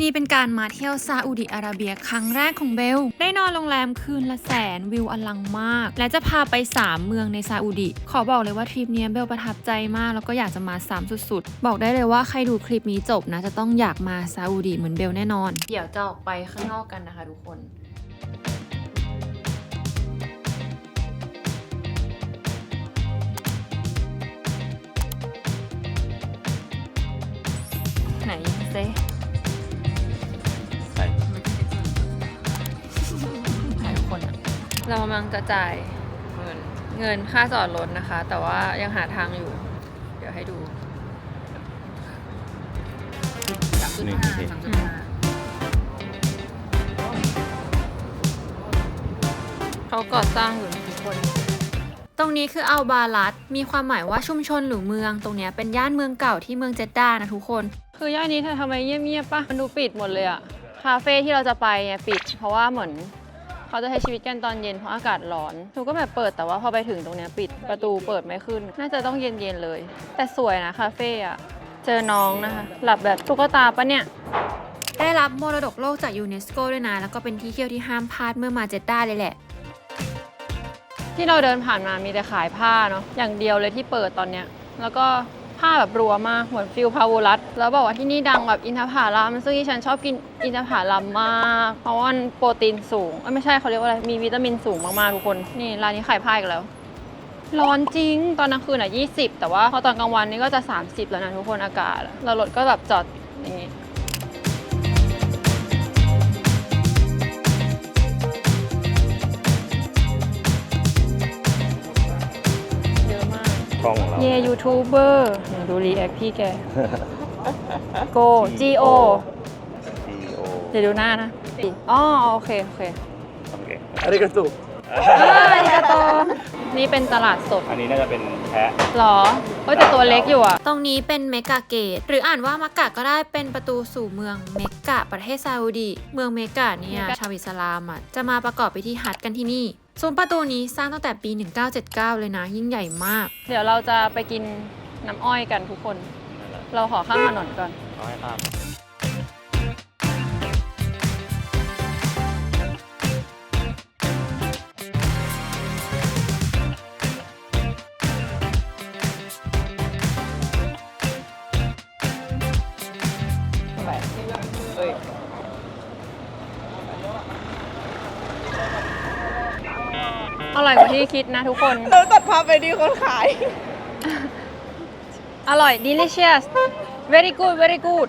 นี่เป็นการมาเที่ยวซาอุดิอาระเบียครั้งแรกของเบล ได้นอนโรงแรมคืนละแสนวิวอลังมาก และจะพาไป 3 เมืองในซาอุดิ ขอบอกเลยว่าทริปนี้เบลประทับใจมาก แล้วก็อยากจะมาซ้ำสุดๆ บอกได้เลยว่าใครดูคลิปนี้จบนะ จะต้องอยากมาซาอุดิเหมือนเบลแน่นอน เดี๋ยวจะออกไปข้างนอกกันนะคะทุกคนไหนเซ เรากำลังจะจ่ายเงินเงินค่าจอดรถนะคะ แต่ว่ายังหาทางอยู่ เดี๋ยวให้ดูหนึ่งโอเคเขาก่อสร้างอยู่นะทุกคน ตรงนี้คืออัลบาลัดมีความหมายว่าชุมชนหรือเมือง ตรงเนี้ยเป็นย่านเมืองเก่าที่เมืองเจดดานะทุกคน คือย่านนี้เธอทำไมเงียบๆปะมันดูปิดหมดเลยอะคาเฟ่ที่เราจะไปเนี่ยปิด เพราะว่าเหมือน เขาจะใช้ชีวิตกันตอนเย็นเพราะอากาศร้อนหนูก็แบบเปิดแต่ว่าพอไปถึงตรงเนี้ยปิดประตูเปิดไม่ขึ้น น่าจะต้องเย็นๆเลย แต่สวยนะคาเฟ่อะเจอน้องนะคะ หลับแบบตุ๊กตาปะเนี่ยได้รับมรดกโลกจากยูเนสโกด้วยนะ แล้วก็เป็นที่เที่ยวที่ห้ามพลาดเมื่อมาเจดด้าเลยแหละ ที่เราเดินผ่านมามีแต่ขายผ้าเนาะอย่างเดียวเลยที่เปิดตอนเนี้ยแล้วก็ ผ้าแบบรัวมากเหมือนฟิลพาวรัสแล้วบอกว่าที่นี่ดังแบบอินทผลัมซึ่งที่ฉันชอบกินอินทผลัมมาก เพราะว่ามันโปรตีนสูงเอ้ยไม่ใช่เขาเรียกว่าอะไรมีวิตามินสูงมากๆทุกคนนี่ร้านนี้ขายผ้าอีกแล้ว ร้อนจริงตอนกลางคืนอะ 20 แต่ว่าพอตอนกลางวันนี่ก็จะ 30 แล้วนะทุกคนอากาศอะเรารถก็แบบจอดอย่างงี้ กล้องของเรา เย่ยูทูบเบอร์ดูรีแอคพี่แก โก G O G O เดี๋ยวดูหน้านะอ๋อโอเค โอเคอเคอาริกาตุเอออาริกาโต นี่เป็นตลาดสด อันนี้น่าจะเป็นแพะหรอเอ้ยแต่ตัวเล็กอยู่อะตรงนี้เป็นเมกะเกต หรืออ่านว่ามักกะก็ได้เป็นประตูสู่เมืองเมกะประเทศซาอุดี เมืองเมกะเนี่ยชาวอิสลามอะจะมาประกอบพิธีฮัจกันที่นี่ ส่วนประตูนี้สร้างตั้งแต่ปี 1979 เลยนะ ยิ่งใหญ่มาก เดี๋ยวเราจะไปกินน้ำอ้อยกันทุกคน เราขอข้ามถนนก่อน เอาให้ข้าม อร่อยกว่าที่คิดนะทุกคน เราตัดภาพไปที่คนขาย อร่อย delicious very good very good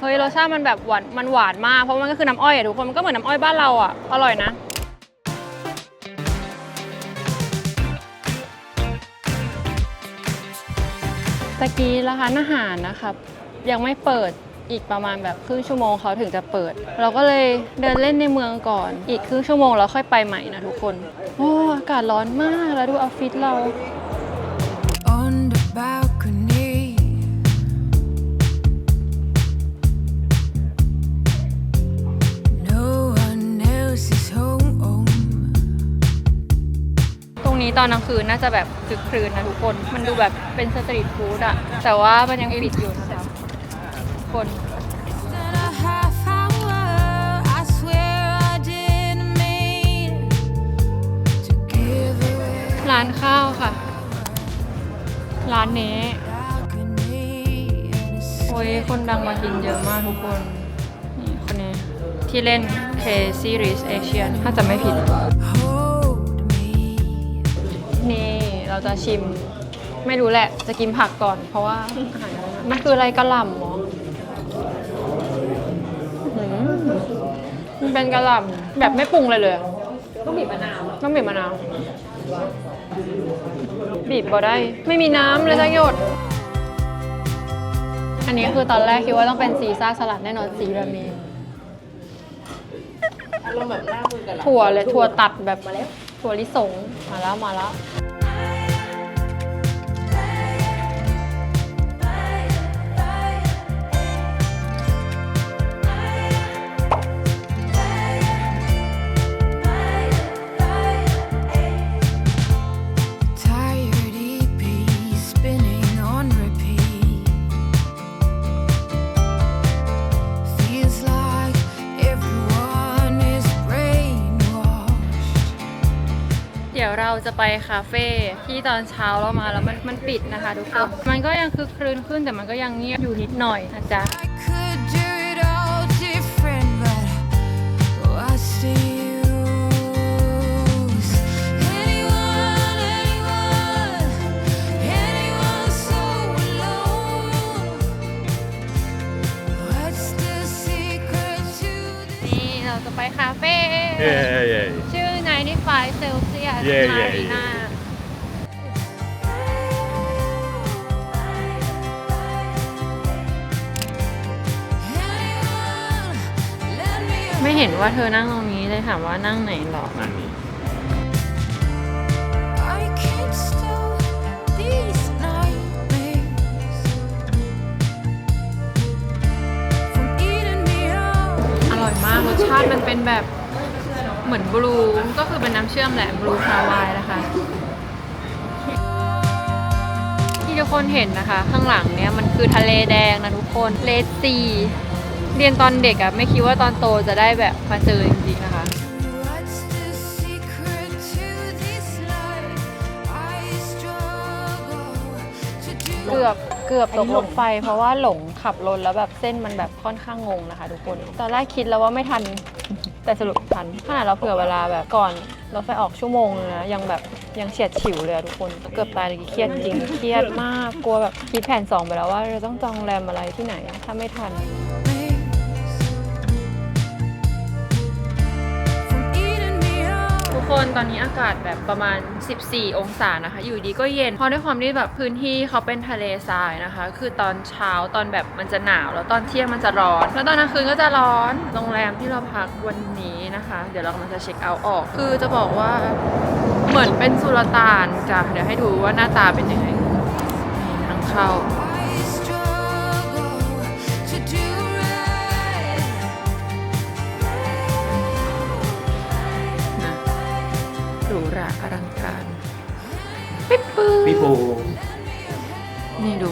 เฮ้ยรสชาติมันแบบหวานมันหวานมาก เพราะมันก็คือน้ำอ้อยอะทุกคน มันก็เหมือนน้ำอ้อยบ้านเราอะอร่อยนะ ตะกี้ร้านอาหารนะครับ ยังไม่เปิด อีกประมาณแบบครึ่งชั่วโมงเขาถึงจะเปิด เราก็เลยเดินเล่นในเมืองก่อน อีกครึ่งชั่วโมงแล้วค่อยไปใหม่นะทุกคน โอ้อากาศร้อนมากแล้วดูออฟฟิศเรา on the balcony. No one else is home. ตรงนี้ตอนกลางคืนน่าจะแบบคึกครืนนะทุกคน มันดูแบบเป็นสตรีทฟู้ดอะแต่ว่ามันยังปิดอยู่นะคะทุก คน hour, ร้านข้าวค่ะ ร้านนี้ โอ้ย คนดังมากินเยอะมากทุกคน นี่คนนี้ ที่เล่น K Series Asian ถ้าจะไม่ผิด นี่เราจะชิม ไม่รู้แหละ จะกินผักก่อน เพราะว่า มันคืออะไรกระหล่ำหรอ เป็นกระหล่ำแบบไม่ปรุงเลยเลยอะต้องบีบมะนาวต้องบีบมะนาว บีบก็ได้ ไม่มีน้ำเลยสักหยด อันนี้คือตอนแรกคิดว่าต้องเป็นซีซ่าสลัดแน่นอนสีแบบนี้อารมณ์แบบหน้ามือกันละถั่วเลยถั่วตัดแบบถั่วลิสงมาแล้วมาแล้ว จะไปคาเฟ่ที่ตอนเช้าเรามาแล้วมันมันปิดนะคะทุกคน มันก็ยังคือคลืนขึ้นแต่มันก็ยังเงียบอยู่นิดหน่อยนะจ๊ะ เย่เย่ Marina Anyone, let me ไม่เห็นว่าเธอนั่งตรงนี้เลยถามว่านั่งไหนหรอนั่นนี่ I can't stop these nightmares from eating me up. อร่อยมากรสชาติมันเป็นแบบ เหมือนบลูก็คือเป็นน้ำเชื่อมแหละบลูคาวายนะคะ ที่ทุกคนเห็นนะคะ ข้างหลังเนี้ยมันคือทะเลแดงนะทุกคนเลสซีเรียนตอนเด็กอะไม่คิดว่าตอนโตจะได้แบบมาเจอจริงๆนะคะเกือบเกือบตกรถไฟ เพราะว่าหลงขับรถแล้วแบบเส้นมันแบบค่อนข้างงงนะคะ ทุกคน ตอนแรกคิดแล้วว่าไม่ทัน แต่สรุปทันขนาดเราเผื่อเวลาแบบก่อนรถไฟออกชั่วโมงนึงนะยังแบบยังเฉียดฉิวเลยอะทุกคนเกือบตายเลยเครียดจริงเครียดมากกลัวแบบคิดแผนสองไปแล้วว่าเราต้องจองโรงแรมอะไรที่ไหนถ้าไม่ทัน คนตอนนี้อากาศแบบประมาณ 14 องศานะคะ อยู่ดีก็เย็น เพราะด้วยความที่แบบพื้นที่เขาเป็นทะเลทรายนะคะ คือตอนเช้าตอนแบบมันจะหนาวแล้วตอนเที่ยงมันจะร้อน แล้วตอนกลางคืนก็จะร้อน โรงแรมที่เราพักวันนี้นะคะ เดี๋ยวเรากำลังจะเช็คเอาท์ออก คือจะบอกว่าเหมือนเป็นสุลต่านจ้ะเดี๋ยวให้ดูว่าหน้าตาเป็นยังไงนี่ทางเข้า พี่ปูนี่ดู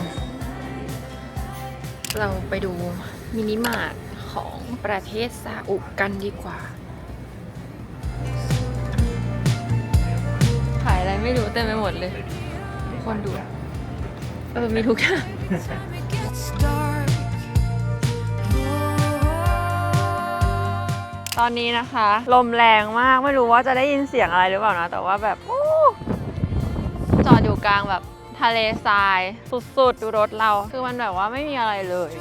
เราไปดูมินิมาร์ทของประเทศซาอุกันดีกว่า ขายอะไรไม่รู้เต็มไปหมดเลย คนดู เออ มีทุกอย่าง Time it gets dark. Oh. ตอนนี้นะคะ ลมแรงมากไม่รู้ว่าจะได้ยินเสียงอะไรหรือเปล่านะ แต่ว่าแบบโอ้จอดอยู่ กลางแบบทะเลทรายสุดๆ ดูรถเรา คือมันแบบว่าไม่มีอะไรเลย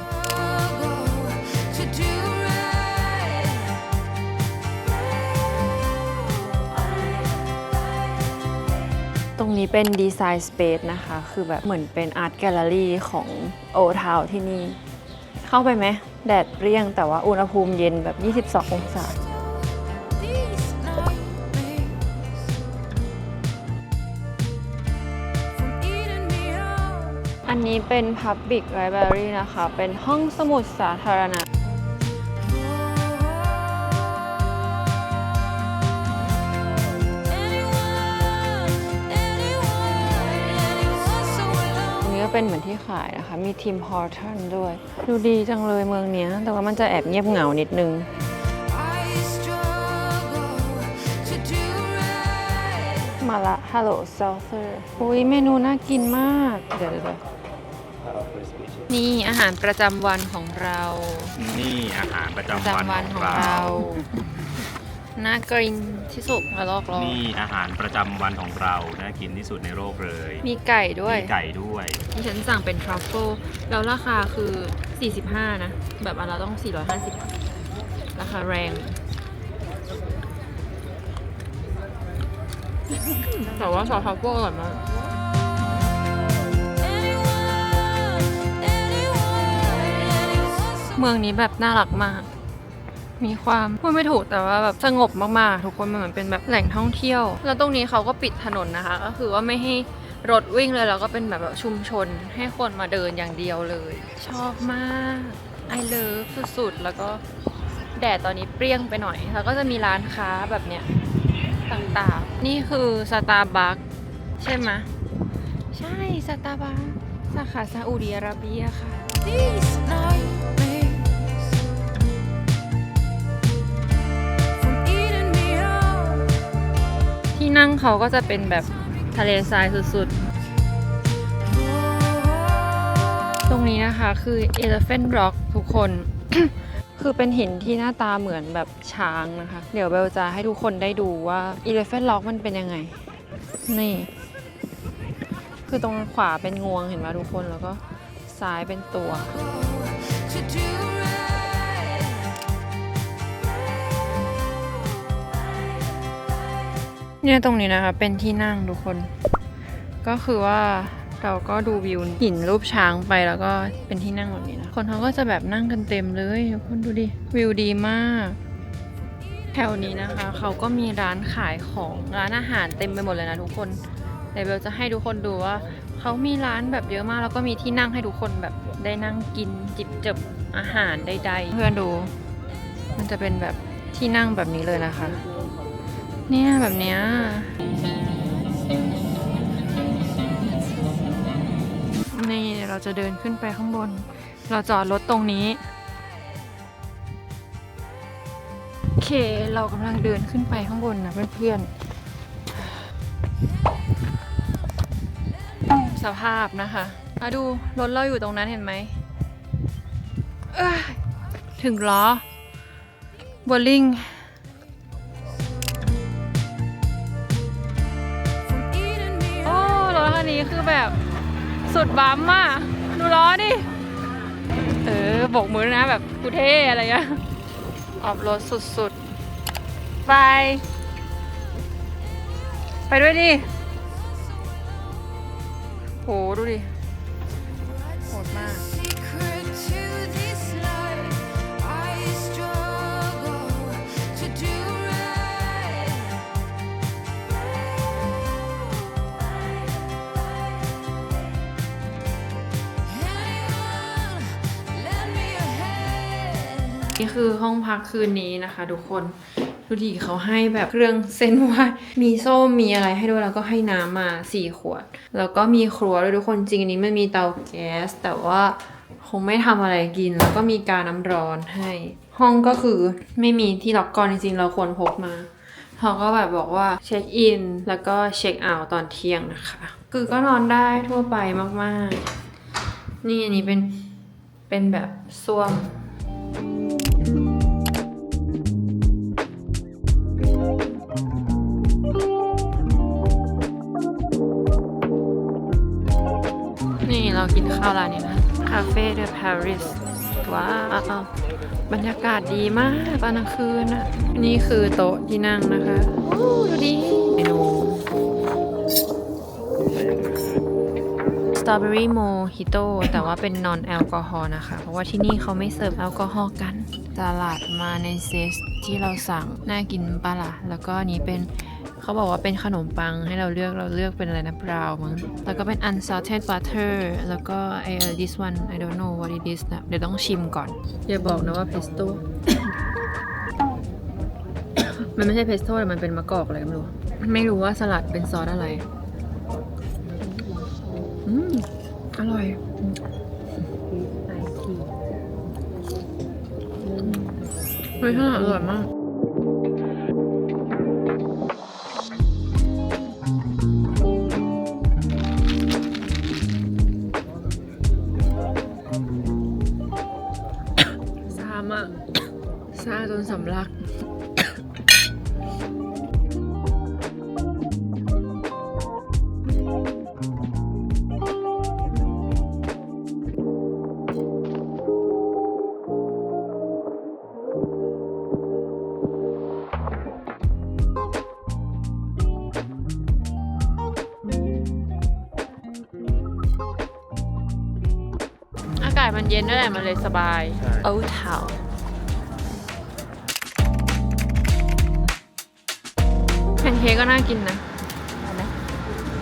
ตรงนี้เป็นดีไซน์สเปซนะคะ คือแบบเหมือนเป็นอาร์ตแกลเลอรี่ของโอทาวที่นี่ เข้าไปไหม แดดเปรี้ยงแต่ว่าอุณหภูมิเย็นแบบ 22 องศา อันนี้เป็น Public Library นะคะ เป็นห้องสมุดสาธารณะ Anyone, anyone, anyone so ตรงนี้ก็เป็นเหมือนที่ขายนะคะ มีทีมฮอร์ทันด้วย ดูดีจังเลยเมืองเนี้ย แต่ว่ามันจะแอบเงียบเหงานิดนึง มาละฮัลโหลเซลเซอร์อุ้ยเมนูน่ากินมาก เดี๋ยวเดี๋ยว นี่อาหารประจำวันของเรานี่อาหารประประจำวันจำวันขขอองงเรา เรา น่ากินที่สุดมาลอกลองนี่อาหารประจำวันของเราน่ากินที่สุดในโลกเลยมีไก่ด้วย มีไก่ด้วยที่ฉันสั่งเป็นทรัฟเฟิลแล้วราคาคือ 45 นะ แบบอันเราต้อง 450ราคาแรง แต่ว่าซอสทรัฟเฟิลอร่อยมาก เมืองนี้แบบน่ารักมาก มีความพูดไม่ถูกแต่ว่าแบบสงบมากๆ ทุกคนมันเหมือนเป็นแบบแหล่งท่องเที่ยว แล้วตรงนี้เขาก็ปิดถนนนะคะ ก็คือว่าไม่ให้รถวิ่งเลยแล้วก็เป็นแบบชุมชนให้คนมาเดินอย่างเดียวเลย ชอบมากไอเลิฟสุดๆ แล้วก็แดดตอนนี้เปรี้ยงไปหน่อย แล้วก็จะมีร้านค้าแบบเนี้ยต่างๆ นี่คือสตาร์บัคใช่ไหมใช่สตาร์บัคสาขาซาอุดิอาระเบียค่ะ ที่นั่งเขาก็จะเป็นแบบทะเลทรายสุดๆ ตรงนี้นะคะคือ Elephant Rock ทุกคน คือเป็นหินที่หน้าตาเหมือนแบบช้างนะคะ เดี๋ยวเบลจะให้ทุกคนได้ดูว่า Elephant Rock มันเป็นยังไง นี่ คือตรงขวาเป็นงวงเห็นไหมทุกคนแล้วก็ซ้ายเป็นตัว to do เนี่ยตรงนี้นะคะ เป็นที่นั่งทุกคน ก็คือว่าเราก็ดูวิวหินรูปช้างไปแล้วก็เป็นที่นั่งแบบนี้นะ คนเขาก็จะแบบนั่งกันเต็มเลยทุกคนดูดิ วิวดีมาก แถวนี้นะคะ เขาก็มีร้านขายของร้านอาหารเต็มไปหมดเลยนะทุกคนเดี๋ยวเบลจะให้ทุกคนดูว่า เขามีร้านแบบเยอะมาก แล้วก็มีที่นั่งให้ทุกคนแบบได้นั่งกินจิบจับอาหารใดๆเพื่อนดู มันจะเป็นแบบที่นั่งแบบนี้เลยนะคะ เนี่ย แบบเนี้ยนี่เราจะเดินขึ้นไปข้างบน เราจอดรถตรงนี้ โอเค เรากำลังเดินขึ้นไปข้างบนนะเพื่อนๆ สภาพนะคะมาดูรถเราอยู่ตรงนั้นเห็นไหม ถึงล้อบอลลิง นี้คือแบบสุดบัมมากดูล้อดิ เออโบกมือนะแบบกูเท่อะไรเงี้ยออฟรถสุดๆ ไป ไปด้วยดิโหดูดิโหดมาก นี่คือห้องพักคืนนี้นะคะ ทุกคนดูดิเขาให้แบบเครื่องเส้นไหวมีส้มมีอะไรให้ด้วยแล้วก็ให้น้ำมาสี่ขวด แล้วก็มีครัวด้วยทุกคนจริงอันนี้มันมีเตาแก๊ส แต่ว่าคงไม่ทำอะไรกิน แล้วก็มีการน้ำร้อนให้ ห้องก็คือไม่มีที่ล็อกกรอนจริงๆเราควรพกมาเขาก็แบบบอกว่าเช็คอินแล้วก็เช็คเอาท์ตอนเที่ยงนะคะ คือก็นอนได้ทั่วไปมากๆ นี่อันนี้เป็นเป็นแบบส้วม เรากินข้าวร้านนี้นะคาเฟ่เดอะปารีสว้าวบรรยากาศดีมากตอนกลางคืนอะ นี่คือโต๊ะที่นั่งนะคะโอ้ดูดีเมนูสตรอเบอรี่โมฮิโต้แต่ว่าเป็นนอนแอลกอฮอล์นะคะ เพราะว่าที่นี่เขาไม่เสิร์ฟแอลกอฮอล์กัน ตลาดมาในเซสที่เราสั่ง น่ากินปะล่ะ แล้วก็นนี้เป็น เขาบอกว่าเป็นขนมปังให้เราเลือกเราเลือกเป็นอะไรนะบราวมั้งแล้วก็เป็น unsalted butter แล้วก็ไอเออ this one I don't know what it is นะเดี๋ยวต้องชิมก่อนอย่าบอกนะว่า pesto มันไม่ใช่ pesto แต่มันเป็นมะกอกอะไรก็ไม่รู้ ไม่รู้ว่าสลัดเป็นซอสอะไรอืมอร่อยเฮ้ยข้าวหลามอร่อยมาก จนสำลักอากาศมันเย็นด้วยแหละมันเลยสบายใช่โอ้เทา เค้กก็น่ากินนะ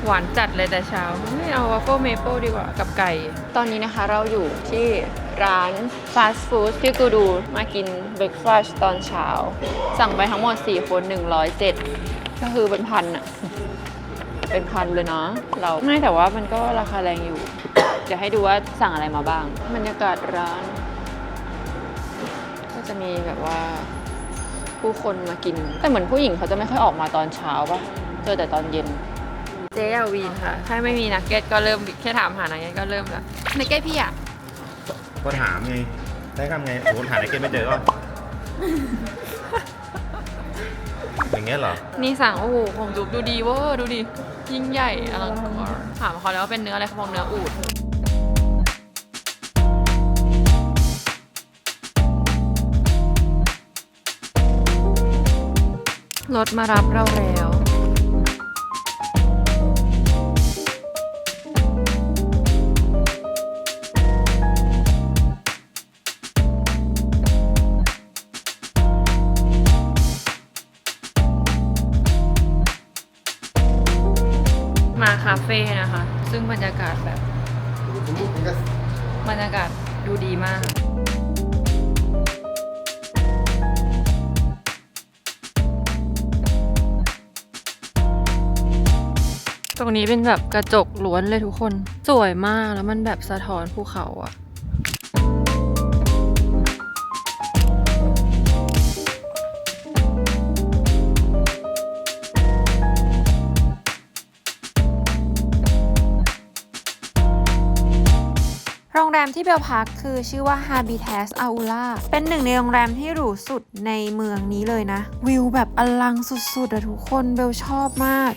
หวานจัดเลยแต่เช้า ไม่เอาวาฟเฟิลเมเปิลดีกว่ากับไก่ ตอนนี้นะคะเราอยู่ที่ร้านฟาสต์ฟู้ดที่กูดูมากินเบรคฟาสต์ตอนเช้า สั่งไปทั้งหมด 4 คน 107 ก็คือเป็นพันอะเป็นพันเลยเนาะเราไม่แต่ว่ามันก็ราคาแรงอยู่เดี๋ยวให้ดูว่าสั่งอะไรมาบ้างบรรยากาศร้าน ก็จะมีแบบว่า ผู้คนมากิน แต่เหมือนผู้หญิงเขาจะไม่ค่อยออกมาตอนเช้าปะอแต่ตอนเย็น เจ๊อาวีนค่ะ ถ้าไม่มีนักเก็ตก็เริ่มแค่ถามหานักเก็ตก็เริ่มแล้วนักเก็ตพี่อะก็ถามไงได้คำไงโอ้หาไอเกมไม่เจอก็อย่างเงี้ยเหรอ นี่สั่งโอ้โหของจุ๊บดูดีเวอร์ดูดิยิ่งใหญ่อลังการถามเขาแล้วว่าเป็นเนื้ออะไรเขาบอกเนื้ออูด รถมารับเราแล้ว นี้เป็นแบบกระจกล้วนเลยทุกคน สวยมากแล้วมันแบบสะท้อนภูเขาอะโรงแรมที่เบลพักคือชื่อว่า Habitat Aula เป็นหนึ่งในโรงแรมที่หรูสุดในเมืองนี้เลยนะ วิวแบบอลังสุดๆอะทุกคนเบลชอบมาก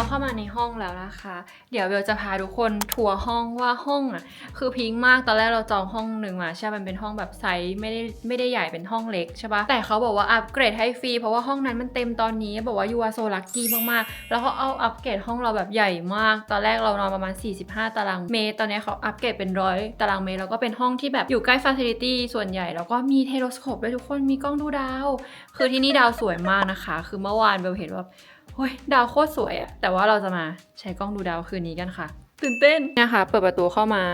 เราเข้ามาในห้องแล้วนะคะ เดี๋ยวเบลจะพาทุกคนทัวร์ห้องว่าห้องอะคือพิงมากตอนแรกเราจองห้องหนึ่งมาใช่มันเป็นห้องแบบไซส์ไม่ได้ไม่ได้ใหญ่เป็นห้องเล็กใช่ปะแต่เขาบอกว่าอัปเกรดให้ฟรีเพราะว่าห้องนั้นมันเต็มตอนนี้บอกว่ายูอาโซลักกี้มากๆ แล้วเขาเอาอัปเกรดห้องเราแบบใหญ่มาก ตอนแรกเรานอนประมาณ 45 ตารางเมตร ตอนนี้เขาอัปเกรดเป็นร้อยตารางเมตรแล้วก็เป็นห้องที่แบบอยู่ใกล้ฟ a ซิลิตี้ส่วนใหญ่แล้วก็มีเทเลสโคปด้วยทุกคนมีกล้องดูดาว คือที่นี่ดาวสวยมากนะคะ คือเมื่อวานเบลเห็นว่า โอ้ยดาวโคตรสวยอะแต่ว่าเราจะมาใช้กล้องดูดาวคืนนี้กันค่ะ ตื่นเต้นนะคะเปิดประตูเข้ามา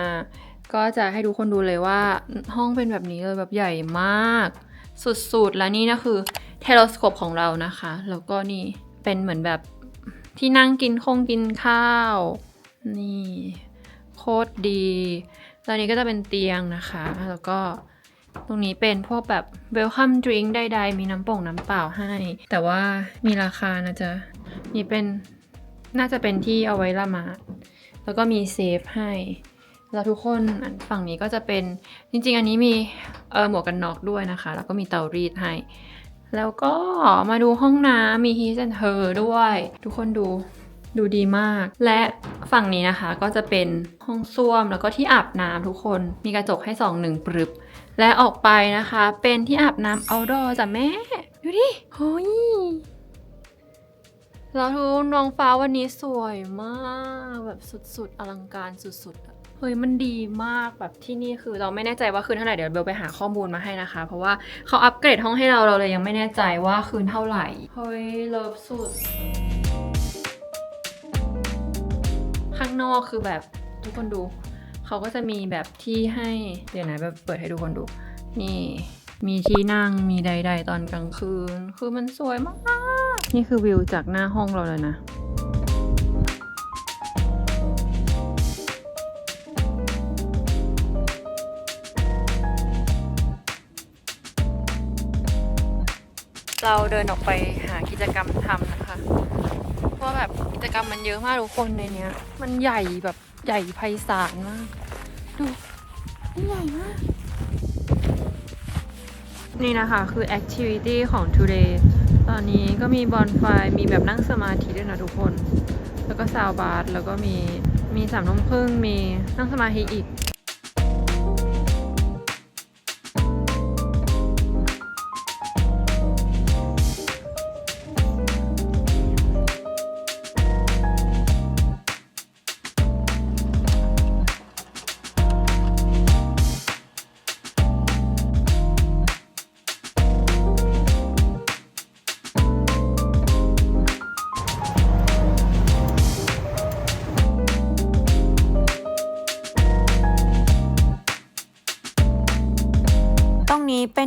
ก็จะให้ทุกคนดูเลยว่าห้องเป็นแบบนี้เลยแบบใหญ่มาก สุดๆ แล้วนี่นะคือเทเลสโคปของเรานะคะ แล้วก็นี่เป็นเหมือนแบบที่นั่งกินคงกินข้าว นี่โคตรดี ตอนนี้ก็จะเป็นเตียงนะคะ แล้วก็ ตรงนี้เป็นพวกแบบ welcome drink ใดๆ มีน้ำป่งน้ำเปล่าให้ แต่ว่ามีราคานะจ๊ะ นี่เป็นน่าจะเป็นที่เอาไว้ละมา แล้วก็มีเซฟให้ แล้วทุกคนฝั่งนี้ก็จะเป็นจริง ๆ อันนี้มีเออหมวกกันน็อกด้วยนะคะ แล้วก็มีเตารีดให้ แล้วก็มาดูห้องน้ำมี his and her ด้วย ทุกคนดูดูดีมาก และฝั่งนี้นะคะก็จะเป็นห้องส้วมแล้วก็ที่อาบน้ำทุกคน มีกระจกให้สองหนึ่งปรึบ และออกไปนะคะ เป็นที่อาบน้ำ outdoor จ้ะแม่ ดูดิเฮ้ยแล้วทุกน้องฟ้าวันนี้สวยมากแบบสุดๆ อลังการสุดๆอะเฮ้ยมันดีมากแบบที่นี่คือเราไม่แน่ใจว่าคืนเท่าไหร่เดี๋ยวเบลไปหาข้อมูลมาให้นะคะ เพราะว่าเขาอัปเกรดห้องให้เราเราเลยยังไม่แน่ใจว่าคืนเท่าไหร่เฮ้ยเลิฟสุด ข้างนอกคือแบบทุกคนดู เขาก็จะมีแบบที่ให้เดี๋ยวนะแบบเปิดให้ทุกคนดู นี่มีที่นั่งมีใด ๆ ตอนกลางคืน คือมันสวยมาก นี่คือวิวจากหน้าห้องเราเลยนะเราเดินออกไปหากิจกรรมทำนะคะ เพราะแบบกิจกรรมมันเยอะมากทุกคนในเนี้ย มันใหญ่แบบ ใหญ่ไพศาลมาก ดูใหญ่มาก นี่นะคะคือ activity ของ today ตอนนี้ก็มีบอลไฟมีแบบนั่งสมาธิด้วยนะทุกคน แล้วก็ซาวบาร์แล้วก็มีมีสามนมครึ่งมีนั่งสมาธิอีก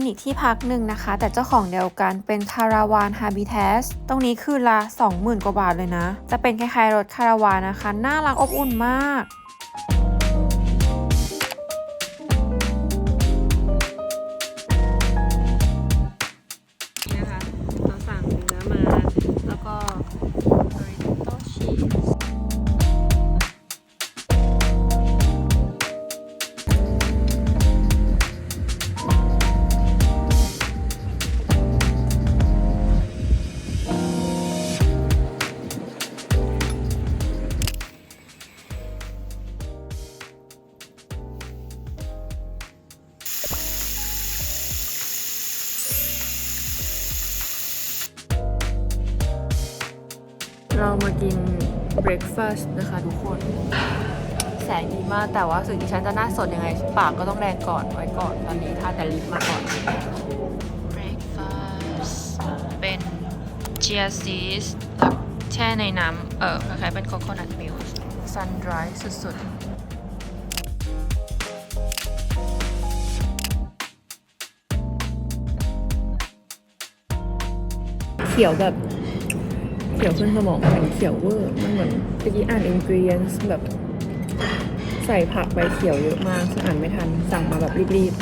อีกที่พักหนึ่งนะคะ แต่เจ้าของเดียวกันเป็นคาราวานฮาบิเทสตรงนี้คือละ 20,000 กว่าบาทเลยนะ จะเป็นคล้ายๆรถคาราวานนะคะ น่ารักอบอุ่นมาก มากินเบรคฟาสต์นะคะทุกคน แสงดีมากแต่ว่าสิ่งที่ฉันจะหน้าสดยังไง ปากก็ต้องแดงก่อนไว้ก่อน ตอนนี้ทาแต่ลิปมาก่อน breakfast เป็นเชียซีสแช่ในน้ำเออคล้ายๆเป็นโคโคนัทมิลค์ sun dry สุดๆเขียวแบบ เขียวขึ้นสมองมันเขียวเวอร์มันเหมือนตะกี้อ่านอินกรียนแบบใส่ผักใบเขียวเยอะมากซึ่งอ่านไม่ทันสั่งมาแบบรีบ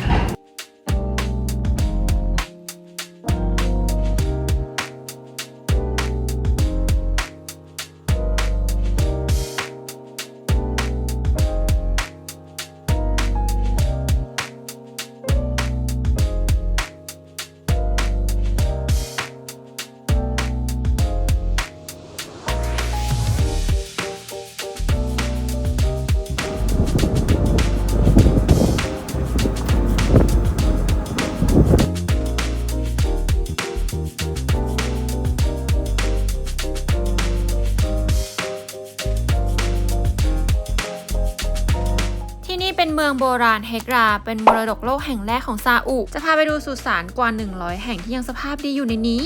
ราณเฮกรา เป็นมรดกโลกแห่งแรกของซาอุ จะพาไปดูสุสานกว่า 100 แห่งที่ยังสภาพดีอยู่ในนี้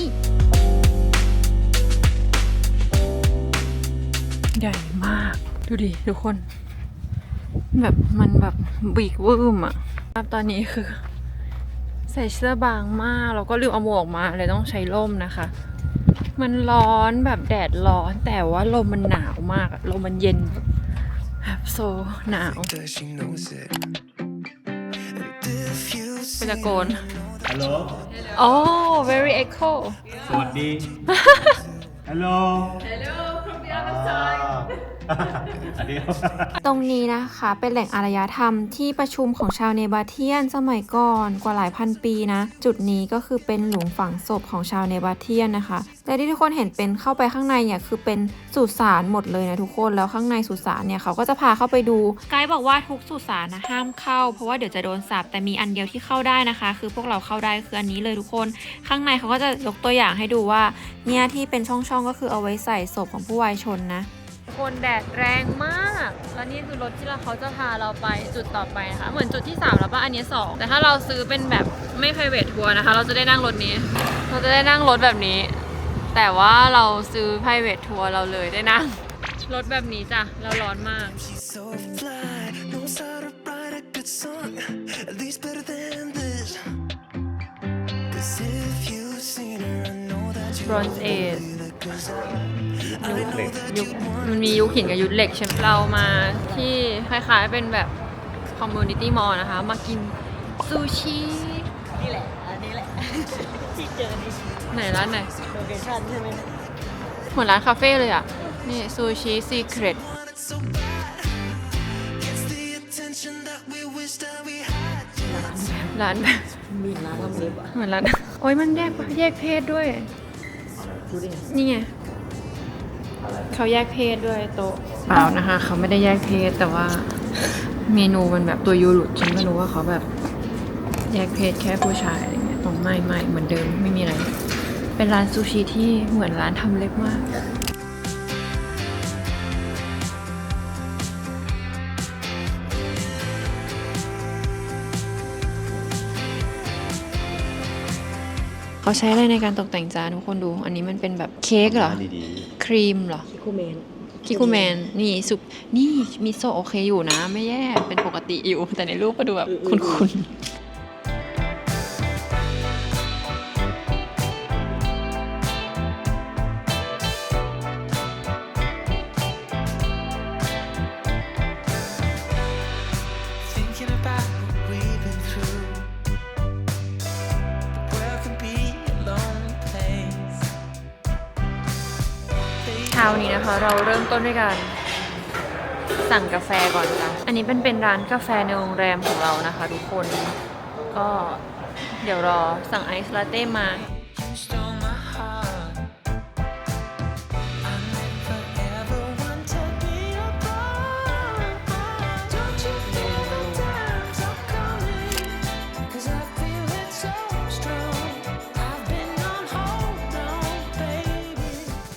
ใหญ่มาก ดูดิทุกคน แบบมันแบบบีกวืมอะครับตอนนี้คือ ใส่เสื้อบางมากแล้วก็ลืมเอาหมวกออกมาเลยต้องใช้ร่มนะคะ มันร้อนแบบแดดร้อนแต่ว่าลมมันหนาวมากลมมันเย็น โซหนาว that she knows it. And if you เป็นตะโกน ฮัลโหล อ๋อ very echo สวัสดี ฮัลโหล ฮัลโหล from the other side อันนี้ตรงนี้นะคะเป็นแหล่งอารยธรรมที่ประชุมของชาวเนบาเทียนสมัยก่อนกว่าหลายพันปีนะ จุดนี้ก็คือเป็นหลุมฝังศพของชาวเนบาเทียนนะคะแต่ที่ทุกคนเห็นเป็นเข้าไปข้างในเนี่ยคือเป็นสุสานหมดเลยนะทุกคนแล้วข้างในสุสานเนี่ยเขาก็จะพาเข้าไปดูไกด์บอกว่าทุกสุสานนะห้ามเข้า เพราะว่าเดี๋ยวจะโดนสาปแต่มีอันเดียวที่เข้าได้นะคะ คือพวกเราเข้าได้คืออันนี้เลยทุกคน ข้างในเขาก็จะยกตัวอย่างให้ดูว่าเนี่ยที่เป็นช่องๆก็คือเอาไว้ใส่ศพของผู้วายชนนะ คนแดดแรงมาก แล้วนี่คือรถที่เราเขาจะพาเราไปจุดต่อไปนะคะ เหมือนจุดที่ 3 แล้วป่ะ อันนี้ 2 แต่ถ้าเราซื้อเป็นแบบไม่ private tour นะคะ เราจะได้นั่งรถนี้ เราจะได้นั่งรถแบบนี้ แต่ว่าเราซื้อ private tour เราเลยได้นั่งรถแบบนี้จ้ะ เราร้อนมาก Bronze Age believe it, 'cause I, I ยุค know เหล็ก that ยุค you want มันมียุคหินกับยุคเหล็กใช่ไหมเรามาที่คล้ายๆเป็นแบบ community mall นะคะ มากินซูชินี่แหละ อันนี้แหละ ที่เจอนี่ไหนร้านไหนโลเคชั่นใช่ไหมเหมือนร้านคาเฟ่เลยอะ นี่ซูชิซีเครต want it so bad. Gets the attention that we wish that we had. ร้านแบบมีร้านทำเล็บอะเหมือนร้าน โอ้ยมันแยกแยกเพศด้วย ดูดินี่ไงเขาแยกเพศด้วยโต๊ะเปล่านะคะ เขาไม่ได้แยกเพศแต่ว่าเมนูมันแบบตัวยูหลุดฉันไม่รู้ว่าเขาแบบแยกเพศแค่ผู้ชายอะไรเงี้ยตรงไม่ไม่เหมือนเดิมไม่มีอะไร เป็นร้านซูชิที่เหมือนร้านทำเล็บมาก เขาใช้อะไรในการตกแต่งจานทุกคนดู อันนี้มันเป็นแบบเค้กเหรอ ดีครีมเหรอ คิคูเมนคิคุแมน นี่ซุปนี่มิโซะโอเคอยู่นะ ไม่แย่ เป็นปกติอยู่ แต่ในรูปก็ดูแบบคุ้นๆ ต้นด้วยการสั่งกาแฟก่อนค่ะ อันนี้เป็นเป็นร้านกาแฟในโรงแรมของเรานะคะทุกคน ก็เดี๋ยวรอสั่งไอซ์ลาเต้มา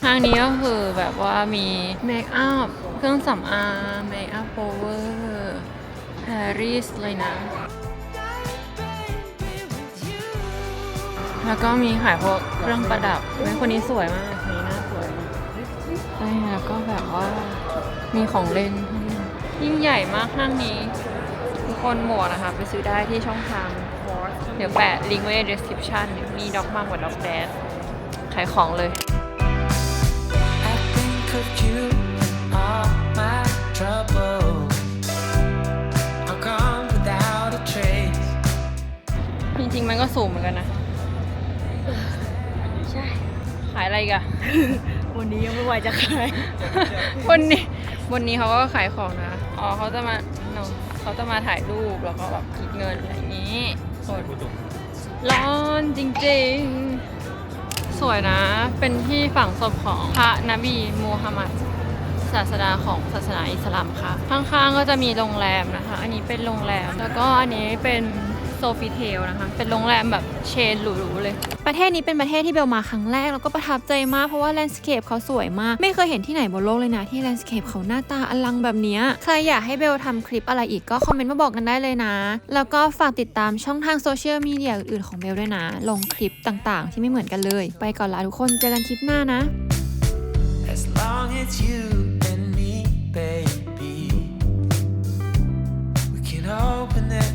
ห้างนี้ก็คือแบบว่ามีเมคอัพเครื่องสำอางเมคอัพโอเวอร์ปารีสเลยนะ แล้วก็มีขายพวกเครื่องประดับเว้ยคนนี้สวยมากคนนี้น่าสวยมากใช่แล้วก็แบบว่ามีของเล่น ยิ่งใหญ่มากห้างนี้ทุกคนหมวกนะคะ ไปซื้อได้ที่ช่องทาง เดี๋ยวแปะลิงก์ไว้ใน description มีด็อกมังกับด็อกแดดขายของเลย จริงๆ มันก็สูงเหมือนกันนะ ใช่ ขายอะไรอีกัน วันนี้ยังไม่ไหวจะขาย วันนี้วันนี้เขาก็ขายของนะ อ๋อเขาจะมาเนอะเขาจะมาถ่ายรูปแล้วก็แบบคิดเงินอะไรอย่างนี้โคตรร้อนจริงๆ สวยนะ เป็นที่ฝังศพของพระนบีมูฮัมหมัดศาสดาของศาสนาอิสลามค่ะ ข้างๆก็จะมีโรงแรมนะคะ อันนี้เป็นโรงแรม แล้วก็อันนี้เป็น โซฟิเทลนะคะ เป็นโรงแรมแบบเชนหรูๆเลย ประเทศนี้เป็นประเทศที่เบลมาครั้งแรก แล้วก็ประทับใจมากเพราะว่าแลนด์สเคปเขาสวยมาก ไม่เคยเห็นที่ไหนบนโลกเลยนะ ที่แลนด์สเคปเขาหน้าตาอลังแบบเนี้ยใครอยากให้เบลทำคลิปอะไรอีกก็คอมเมนต์มาบอกกันได้เลยนะ แล้วก็ฝากติดตามช่องทางโซเชียลมีเดียอื่นๆของเบลด้วยนะ ลงคลิปต่างๆ ที่ไม่เหมือนกันเลย ไปก่อนละทุกคนเจอกันคลิปหน้านะ As long as you and me, baby, we can always.